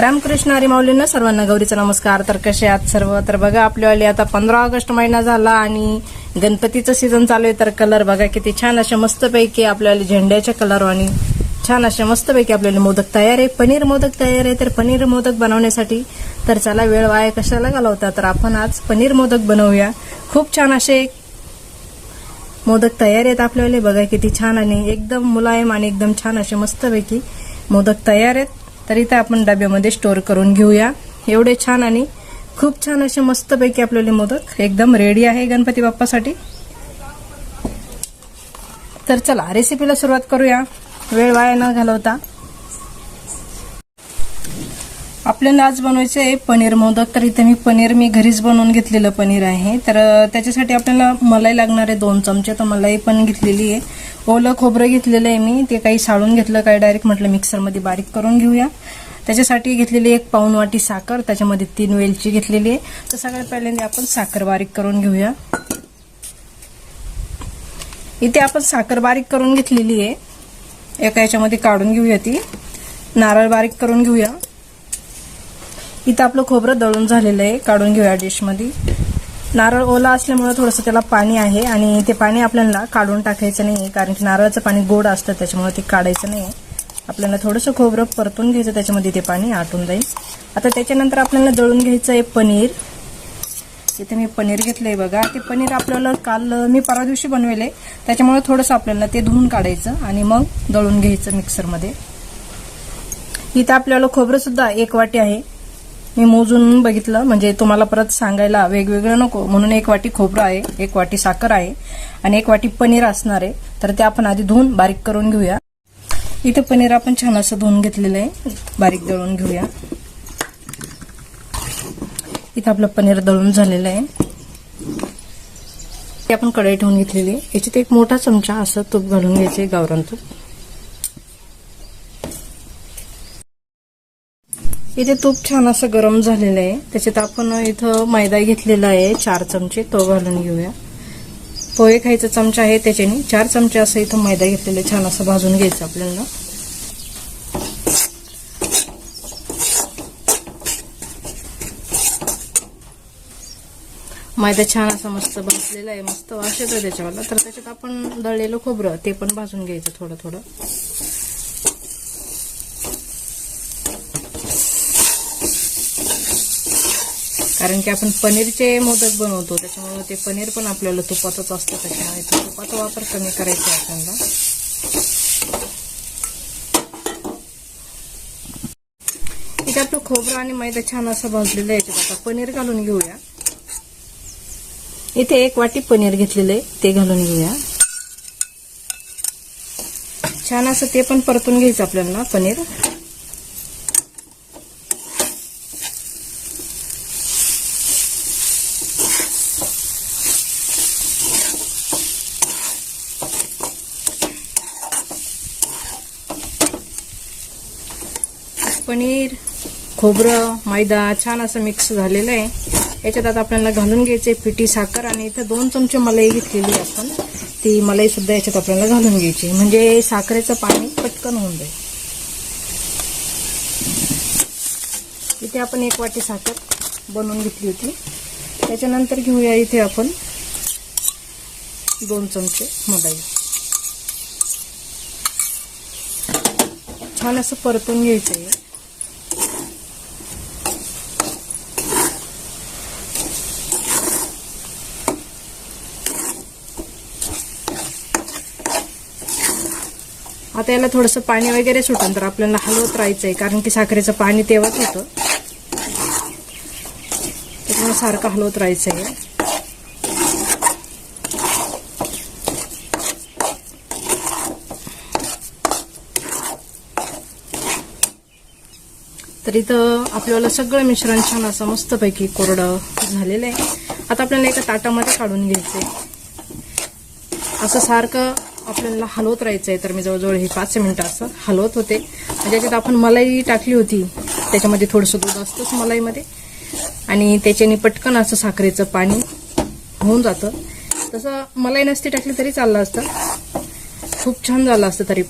रामकृष्ण हरी माऊलींना सर्वांना गौरीचा नमस्कार. तर कसे आहात सर्व? तर बघा आपल्यावाली आता पंधरा ऑगस्ट महिना झाला आणि गणपतीचं सीझन चालू आहे. तर कलर बघा किती छान असे मस्तपैकी आपल्याला झेंड्याच्या कलर आणि छान असे मस्तपैकी आपल्याला मोदक तयार आहे. पनीर मोदक तयार आहे. तर पनीर मोदक बनवण्यासाठी तर चला वेळ वाया कशाला घालवता? तर आपण आज पनीर मोदक बनवूया. खूप छान असे मोदक तयार आहेत आपल्याला बघा किती छान आणि एकदम मुलायम आणि एकदम छान असे मस्तपैकी मोदक तयार आहेत. तर इथं आपण डब्यामध्ये स्टोअर करून घेऊया. एवढे छान आणि खूप छान असे मस्तपैकी आपल्याला मोदक एकदम रेडी आहे गणपती बाप्पासाठी. तर चला रेसिपीला सुरुवात करूया. वेळ वाया न घालवता. आपल्याला आज बनवायचं आहे पनीर मोदक. तर इथे मी पनीर मी घरीच बनवून घेतलेलं पनीर आहे. तर त्याच्यासाठी आपल्याला मलाई लागणार आहे दोन चमचे. तर मलाई पण घेतलेली आहे. ओलं खोबरं घेतलेलं आहे मी. ते काही साळून घेतलं काय डायरेक्ट म्हटलं मिक्सरमध्ये बारीक करून घेऊया. त्याच्यासाठी घेतलेली एक पाऊन वाटी साखर त्याच्यामध्ये तीन वेलची घेतलेली आहे. तर सगळ्यात पहिल्यांदा आपण साखर बारीक करून घेऊया. इथे आपण साखर बारीक करून घेतलेली आहे. एका याच्यामध्ये काढून घेऊया ती. नारळ बारीक करून घेऊया. इथं आपलं खोबरं दळून झालेलं आहे. काढून घेऊया डिशमध्ये नारळ ओला असल्यामुळे थोडंसं त्याला पाणी आहे आणि ते पाणी आपल्याला काढून टाकायचं नाही कारण की नारळाचं पाणी गोड असतं त्याच्यामुळे ते काढायचं नाही आपल्याला थोडंसं खोबरं परतून घ्यायचं त्याच्यामध्ये ते पाणी आटून जाईल. आता त्याच्यानंतर आपल्याला दळून घ्यायचं आहे पनीर. इथे मी पनीर घेतलंय बघा. ते पनीर आपल्याला काल मी परवा दिवशी बनवेले त्याच्यामुळे थोडंसं आपल्याला ते धुवून काढायचं आणि मग दळून घ्यायचं मिक्सरमध्ये इथं आपल्याला खोबरं सुद्धा एक वाटी आहे. मी मोजून बघितलं म्हणजे तुम्हाला परत सांगायला वेगवेगळं नको. म्हणून एक वाटी खोबरं आहे एक वाटी साखर आहे आणि एक वाटी पनीर असणार आहे. तर ते आपण आधी धुवून बारीक करून घेऊया. इथे पनीर आपण छान असं धुवून घेतलेलं आहे. बारीक दळून घेऊया. इथं आपलं पनीर दळून झालेलं आहे. ते आपण कढई ठेवून घेतलेली आहे. याच्यात एक मोठा चमचा असं तूप घालून घ्यायचे गावरान तूप. इथे तूप छान असं गरम झालेलं आहे. त्याच्यात आपण इथं मैदा घेतलेला आहे चार चमचे. तो घालून घेऊया. पोहे खायचा चमचा आहे त्याच्याने. चार चमचे असं इथं मैदा घेतलेला छान असं भाजून घ्यायचं आपल्याला. मैदा छान असा मस्त भाजलेला आहे. मस्त वास येतो त्याच्यावाला. तर त्याच्यात आपण दळलेलं खोबरं ते पण भाजून घ्यायचं थोडं थोडं. कारण की आपण पनीरचे मोदक बनवतो त्याच्यामुळे ते पनीर पण आपल्याला तुपातच असतं त्याच्यामुळे तो तुपाचा वापर कमी करायचा आहे आपल्याला. इथे आपलं खोबरं आणि मैदा छान असं भाजलेलं आहे आता पनीर घालून घेऊया. इथे एक वाटी पनीर घेतलेलं आहे ते घालून घेऊया. छान असं ते पण परतून घ्यायचं आपल्याला पनीर. पनीर खोबरं मैदा छान असं मिक्स झालेलं आहे. याच्यात आता आपल्याला घालून घ्यायचे पिठी साखर आणि इथं दोन चमचे मलाई घेतलेली आपण. ती मलाई सुद्धा याच्यात आपल्याला घालून घ्यायची म्हणजे साखरेचं पाणी पटकन होऊन जाईल. इथे आपण एक वाटी साखर बनवून घेतली होती. त्याच्यानंतर घेऊया इथे आपण दोन चमचे मलाई. छान असं परतून घ्यायचं आहे. आता याला थोडंसं पाणी वगैरे सुटून तर आपल्याला हलवत राहायचं आहे कारण की साखरेचं पाणी तेव्हाच होतं. त्याच्यामुळे सारखं हलवत राहायचं आहे तर इथं आपल्याला सगळं मिश्रण छान असं मस्तपैकी कोरडं झालेलं आहे. आता आपल्याला एका ताटामध्ये काढून घ्यायचं आहे असं सारखं आपल्याला हलवत राहायचं आहे तर मी जवळजवळ हे पाच मिनिटं असं हलवत होते. म्हणजे आणि ज्याच्यात आपण मलाई टाकली होती. त्याच्यामध्ये थोडंसं दूध असतंच मलाईमध्ये. आणि त्याच्याने पटकन असं साखरेचं पाणी होऊन जातं. तसं मलाई नसती टाकली तरी चाललं असतं. खूप छान झालं असतं तरी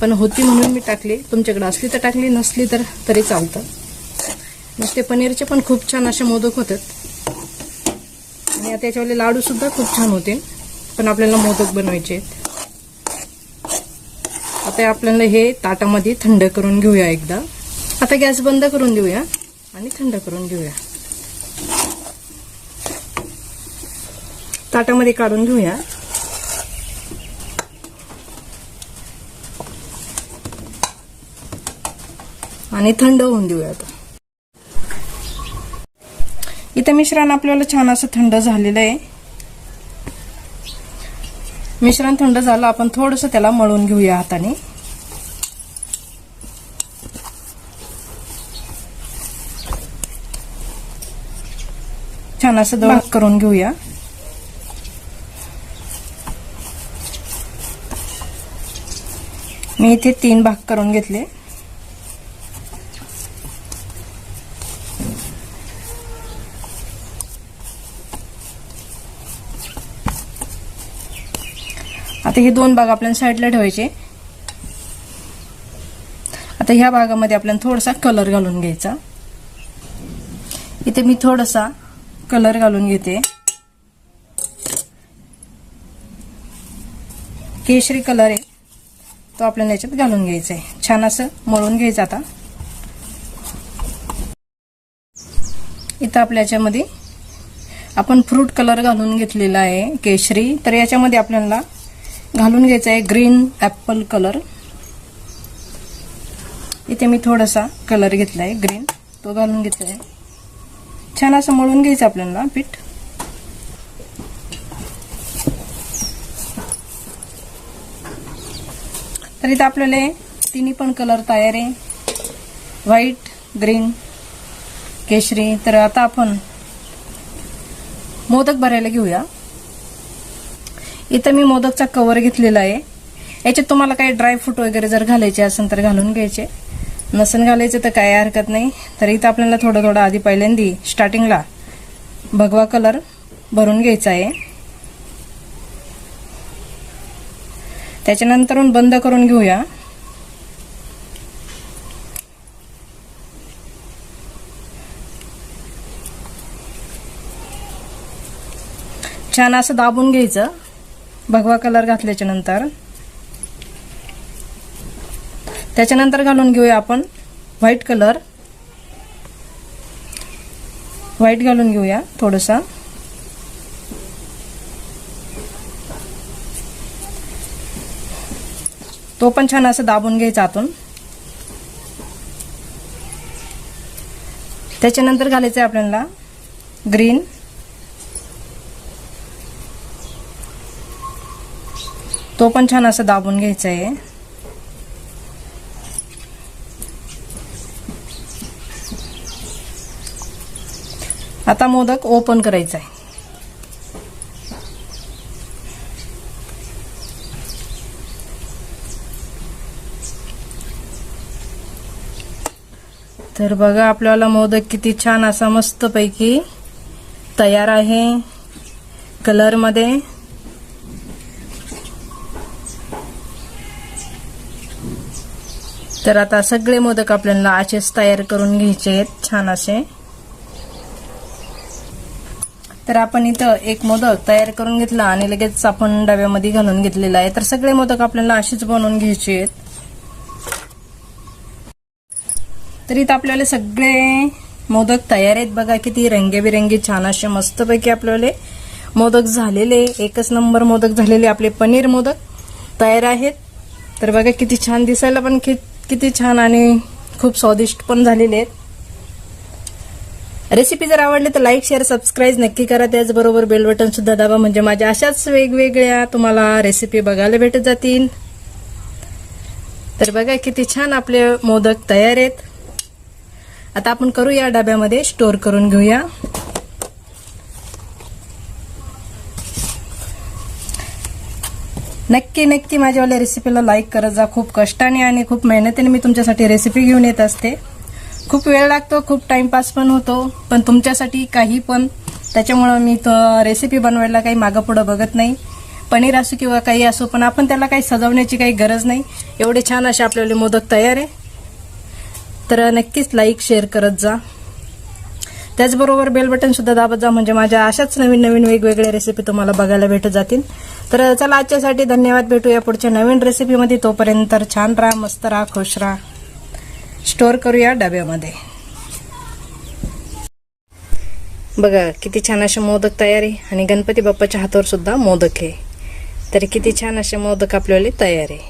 पण. होती म्हणून मी टाकली. तुमच्याकडे असली तर टाकली नसली तर तरी चालतं. नुसते पनीरचे पण खूप छान असे मोदक होतात. आणि आता याच्यावाले लाडूसुद्धा खूप छान होते पण आपल्याला मोदक बनवायचे आहेत. आता आपल्याला हे ताटामध्ये थंड करून घेऊया एकदा. आता गॅस बंद करून देऊया आणि थंड करून घेऊया. ताटामध्ये काढून घेऊया. आणि थंड होऊन देऊया आता. इथे मिश्रण आपल्याला छान असं थंड झालेलं आहे. मिश्रण थंड झालं आपण थोडस त्याला मळून घेऊया हाताने. असं दळप करून घेऊया. मी इथे तीन भाग करून घेतले. आता हे दोन भाग आपल्याला साईडला ठेवायचे. आता ह्या भागामध्ये आपल्याला थोडासा कलर घालून घ्यायचा. इथे मी थोडासा कलर घालून घेते. केशरी कलर आहे. तो आपल्याला याच्यात घालून घ्यायचा आहे. छान असं मळून घ्यायचं आता. इथं आपल्या याच्यामध्ये आपण फ्रूट कलर घालून घेतलेला आहे केशरी. तर याच्यामध्ये आपल्याला घालून घ्यायचा आहे ग्रीन ॲपल कलर इथे मी थोडासा कलर घेतला आहे ग्रीन तो घालून घेतला आहे छान असं मळून घ्यायचं आपल्याला पीठ. तर इथं आपल्याला तिन्ही पण कलर तयार आहे. व्हाईट ग्रीन केशरी. तर आता आपण मोदक भरायला घेऊया. इथं मी मोदकचा कवर घेतलेला आहे. याच्यात तुम्हाला काही ड्रायफ्रूट वगैरे जर घालायचे असेल तर घालून घ्यायचे. नसन घालायचं तर काय हरकत नाही. तर इथं आपल्याला थोडं थोडं आधी पहिल्यांदी स्टार्टिंगला भगवा कलर भरून घ्यायचा आहे. त्याच्यानंतरून बंद करून घेऊया. छान असं दाबून घ्यायचं. भगवा कलर घातल्याच्या नंतर. त्याच्यानंतर घालून घेऊया आपण व्हाईट कलर. व्हाईट घालून घेऊया थोडंसं. तो पण छान असं दाबून घ्यायचा आतून. त्याच्यानंतर घालायचं आहे आपल्याला ग्रीन. तो पण छान असं दाबून घ्यायचा आहे आता मोदक ओपन करायचा आहे. तर बघा आपल्याला मोदक किती छान असा मस्तपैकी तयार आहे कलरमध्ये तर आता सगळे मोदक आपल्याला असेच तयार करून घ्यायचे आहेत छान असे. तर आपण इथं एक मोदक तयार करून घेतला आणि लगेच आपण डब्यामध्ये घालून घेतलेला आहे. तर सगळे मोदक आपल्याला असेच बनवून घ्यायचे आहेत. तर इथं आपल्याला सगळे मोदक तयार आहेत. बघा किती रंगेबिरंगी छान असे मस्तपैकी आपल्याला मोदक झालेले एकच नंबर मोदक झालेले आपले पनीर मोदक तयार आहेत. तर बघा किती छान दिसायला पण कि- किती छान आणि खूप स्वादिष्ट पण झालेले आहेत. रेसिपी जर आवडली तर लाईक शेअर सबस्क्राईब नक्की करा. त्याचबरोबर बेल बटन सुद्धा दाबा. म्हणजे माझ्या अशाच वेगवेगळ्या तुम्हाला रेसिपी बघायला भेटत जातील. तर बघा किती छान आपले मोदक तयार आहेत. आता आपण करूया डब्यामध्ये स्टोर करून घेऊया. नक्की नक्की माझ्यावाल्या रेसिपीला लाईक करत जा खूप कष्टाने आणि खूप मेहनतीने मी तुमच्यासाठी रेसिपी घेऊन येत असते. खूप वेळ लागतो खूप टाइमपास पण होतो पण तुमच्यासाठी काही पण. त्याच्यामुळं मी रेसिपी बनवायला काही मागं पुढं बघत नाही. पनीर असो किंवा काही असो पण आपण त्याला काही सजवण्याची काही गरज नाही. एवढे छान असे आपल्याला मोदक तयार आहे. तर नक्कीच लाईक शेअर करत जा. त्याचबरोबर बेल बटन सुद्धा दाबत जा म्हणजे माझ्या अशाच नवीन नवीन वेगवेगळ्या रेसिपी तुम्हाला बघायला भेटत जातील. तर चला आजच्यासाठी धन्यवाद. भेटूया पुढच्या नवीन रेसिपीमध्ये तोपर्यंत तर छान राहा मस्त राहा खुश राहा. स्टोअर करूया डब्यामध्ये. बघा किती छान असे मोदक तयार आहे आणि गणपती बाप्पाच्या हातावर सुद्धा मोदक आहे. तर किती छान असे मोदक आपल्याला तयार आहे.